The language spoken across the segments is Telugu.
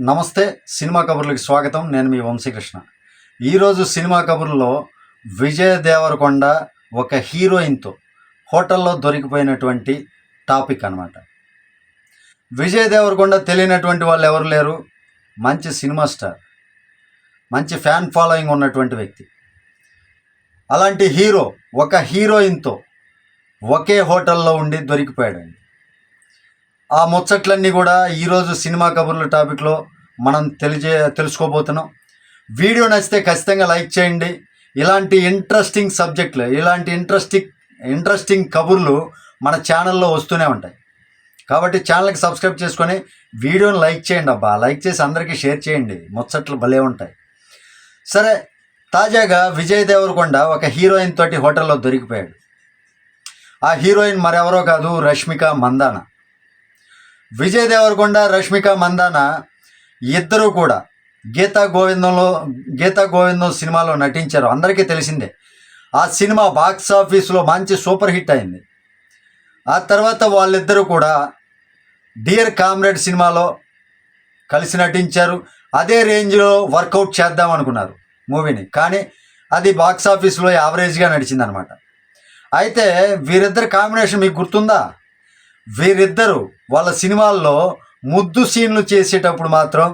నమస్తే సినిమా కబుర్లకి స్వాగతం. నేను మీ వంశీకృష్ణ. ఈరోజు సినిమా కబుర్లో విజయ దేవరకొండ ఒక హీరోయిన్తో హోటల్లో దొరికిపోయినటువంటి టాపిక్ అన్నమాట. విజయ్ దేవరకొండ తెలియనటువంటి వాళ్ళు ఎవరు లేరు? మంచి సినిమా స్టార్ మంచి ఫ్యాన్ ఫాలోయింగ్ ఉన్నటువంటి వ్యక్తి. అలాంటి హీరో ఒక హీరోయిన్తో ఒకే హోటల్లో ఉండి దొరికిపోయాడండి. ఆ ముచ్చట్లన్నీ కూడా ఈరోజు సినిమా కబుర్ల టాపిక్లో మనం తెలియజే తెలుసుకోబోతున్నాం. వీడియో నచ్చితే ఖచ్చితంగా లైక్ చేయండి. ఇలాంటి ఇంట్రెస్టింగ్ సబ్జెక్టులు ఇలాంటి ఇంట్రెస్టింగ్ ఇంట్రెస్టింగ్ కబుర్లు మన ఛానల్లో వస్తూనే ఉంటాయి. కాబట్టి ఛానల్కి సబ్స్క్రైబ్ చేసుకొని వీడియోని లైక్ చేయండి అబ్బా. లైక్ చేసి అందరికీ షేర్ చేయండి. ముచ్చట్లు భలే ఉంటాయి. సరే తాజాగా విజయ్ దేవరకొండ ఒక హీరోయిన్ తోటి హోటల్లో దొరికిపోయాడు. ఆ హీరోయిన్ మరెవరో కాదు రష్మిక మందాన. విజయ్ దేవరకొండ రష్మిక మందాన ఇద్దరూ కూడా గీతా గోవిందంలో గీతా గోవిందం సినిమాలో నటించారు. అందరికీ తెలిసిందే ఆ సినిమా బాక్స్ ఆఫీస్లో మంచి సూపర్ హిట్ అయింది. ఆ తర్వాత వాళ్ళిద్దరూ కూడా డియర్ కామ్రేడ్ సినిమాలో కలిసి నటించారు. అదే రేంజ్లో వర్కౌట్ చేద్దాం అనుకున్నారు మూవీని. కానీ అది బాక్స్ ఆఫీస్లో యావరేజ్గా నడిచిందనమాట. అయితే వీరిద్దరి కాంబినేషన్ మీకు గుర్తుందా? వీరిద్దరూ వాళ్ళ సినిమాల్లో ముద్దు సీన్లు చేసేటప్పుడు మాత్రం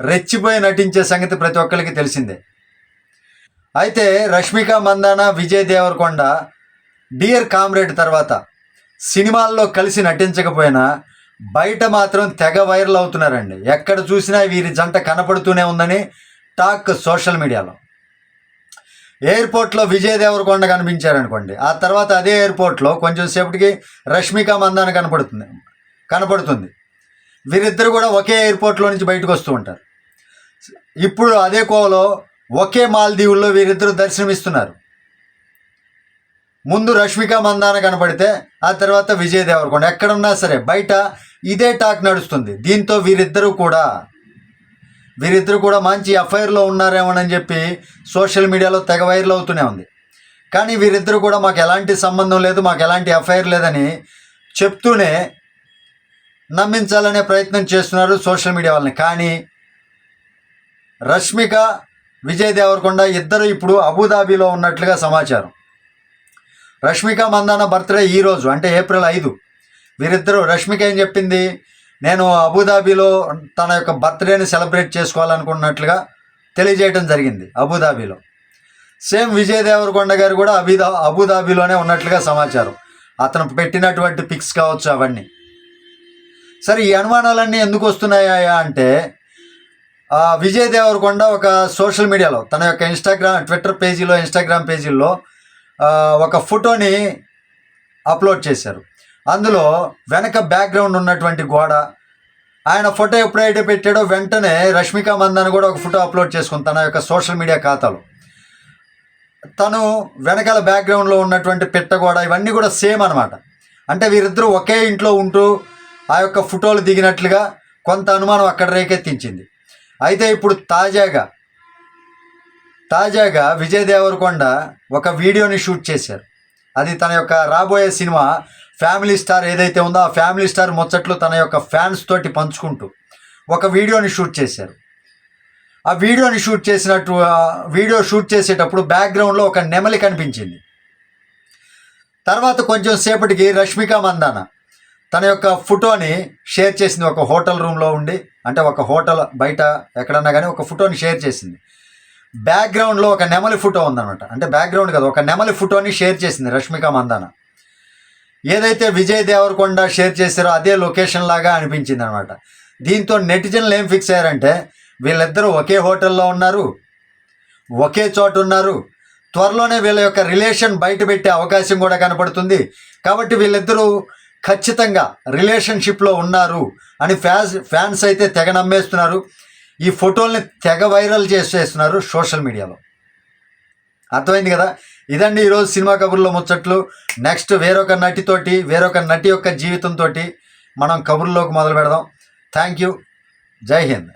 రెచ్చిపోయి నటించే సంగతి ప్రతి ఒక్కరికి తెలిసిందే. అయితే రష్మిక మందాన విజయ్ దేవరకొండ డియర్ కామ్రేడ్ తర్వాత సినిమాల్లో కలిసి నటించకపోయినా బయట మాత్రం తెగ వైరల్ అవుతున్నారండి. ఎక్కడ చూసినా వీరి జంట కనపడుతూనే ఉందని టాక్ సోషల్ మీడియాలో. ఎయిర్పోర్ట్లో విజయ్ దేవరకొండ కనిపించారనుకోండి ఆ తర్వాత అదే ఎయిర్పోర్ట్లో కొంచెం సేపటికి రష్మిక మందాన కనపడుతుంది కనపడుతుంది. వీరిద్దరు కూడా ఒకే ఎయిర్పోర్ట్లో నుంచి బయటకు వస్తూ ఉంటారు. ఇప్పుడు అదే కోవలో ఒకే మాల్దీవుల్లో వీరిద్దరు దర్శనమిస్తున్నారు. ముందు రష్మిక మందాన కనపడితే ఆ తర్వాత విజయ్ దేవరకొండ ఎక్కడున్నా సరే బయట ఇదే టాక్ నడుస్తుంది. దీంతో వీరిద్దరూ కూడా వీరిద్దరు కూడా మంచి ఎఫ్ఐఆర్లో ఉన్నారేమోనని చెప్పి సోషల్ మీడియాలో తెగ వైరల్ అవుతూనే ఉంది. కానీ వీరిద్దరు కూడా మాకు ఎలాంటి సంబంధం లేదు మాకు ఎలాంటి ఎఫ్ఐఆర్ లేదని చెప్తూనే నమ్మించాలనే ప్రయత్నం చేస్తున్నారు సోషల్ మీడియా వాళ్ళని. కానీ రష్మిక విజయ్ దేవరకొండ ఇద్దరు ఇప్పుడు అబుదాబీలో ఉన్నట్లుగా సమాచారం. రష్మిక మందాన బర్త్డే ఈరోజు అంటే ఏప్రిల్ ఐదు. వీరిద్దరూ రష్మిక ఏం చెప్పింది? నేను అబుదాబిలో తన యొక్క బర్త్డేని సెలబ్రేట్ చేసుకోవాలనుకున్నట్లుగా తెలియజేయడం జరిగింది అబుదాబిలో. సేమ్ విజయ్ దేవరకొండ గారు కూడా అబిదా అబుదాబిలోనే ఉన్నట్లుగా సమాచారం. అతను పెట్టినటువంటి పిక్స్ కావచ్చు అవన్నీ. సరే ఈ అనుమానాలన్నీ ఎందుకు వస్తున్నాయా అంటే విజయ్ దేవరకొండ ఒక సోషల్ మీడియాలో తన యొక్క ఇన్స్టాగ్రామ్ ట్విట్టర్ పేజీలో ఇన్స్టాగ్రామ్ పేజీల్లో ఒక ఫోటోని అప్లోడ్ చేశారు. అందులో వెనక బ్యాక్గ్రౌండ్ ఉన్నటువంటి గోడ. ఆయన ఫోటో ఎప్పుడైతే పెట్టాడో వెంటనే రష్మిక మందన్ కూడా ఒక ఫోటో అప్లోడ్ చేసుకుంది తన యొక్క సోషల్ మీడియా ఖాతాలో. తను వెనకాల బ్యాక్గ్రౌండ్లో ఉన్నటువంటి పెట్టగోడ ఇవన్నీ కూడా సేమ్ అనమాట అంటే వీరిద్దరూ ఒకే ఇంట్లో ఉంటూ ఆ యొక్క ఫోటోలు దిగినట్లుగా కొంత అనుమానం అక్కడ రేకెత్తించింది. అయితే ఇప్పుడు తాజాగా తాజాగా విజయ్ దేవరకొండ ఒక వీడియోని షూట్ చేశారు. అది తన యొక్క రాబోయే సినిమా ఫ్యామిలీ స్టార్ ఏదైతే ఉందో ఆ ఫ్యామిలీ స్టార్ ముచ్చట్లు తన యొక్క ఫ్యాన్స్ తోటి పంచుకుంటూ ఒక వీడియోని షూట్ చేశారు. ఆ వీడియోని షూట్ చేసినట్టు ఆ వీడియో షూట్ చేసేటప్పుడు బ్యాక్గ్రౌండ్లో ఒక నెమలి కనిపించింది. తర్వాత కొంచెం సేపటికి రష్మిక మందాన తన యొక్క ఫోటోని షేర్ చేసింది. ఒక హోటల్ రూమ్లో ఉండి అంటే ఒక హోటల్ బయట ఎక్కడన్నా కానీ ఒక ఫోటోని షేర్ చేసింది. బ్యాక్గ్రౌండ్లో ఒక నెమలి ఫోటో ఉందన్నమాట. అంటే బ్యాక్గ్రౌండ్ కదా ఒక నెమలి ఫోటోని షేర్ చేసింది రష్మిక మందాన. ఏదైతే విజయ్ దేవరకొండ షేర్ చేశారో అదే లొకేషన్ లాగా అనిపించింది అనమాట దీంతో నెటిజన్లు ఏం ఫిక్స్ అయ్యారంటే వీళ్ళిద్దరూ ఒకే హోటల్లో ఉన్నారు ఒకే చోట ఉన్నారు. త్వరలోనే వీళ్ళ యొక్క రిలేషన్ బయట పెట్టే అవకాశం కూడా కనపడుతుంది. కాబట్టి వీళ్ళిద్దరూ ఖచ్చితంగా రిలేషన్షిప్లో ఉన్నారు అని ఫ్యాన్స్ ఫ్యాన్స్ అయితే తెగ నమ్మేస్తున్నారు. ఈ ఫోటోల్ని తెగ వైరల్ చేసేస్తున్నారు సోషల్ మీడియాలో. అర్థమైంది కదా? ఇదండి ఈరోజు సినిమా కబుర్లో ముచ్చట్లు. నెక్స్ట్ వేరొక నటితోటి వేరొక నటి యొక్క జీవితంతో మనం కబుర్లోకి మొదలు పెడదాం. థ్యాంక్ యూ జై హింద్.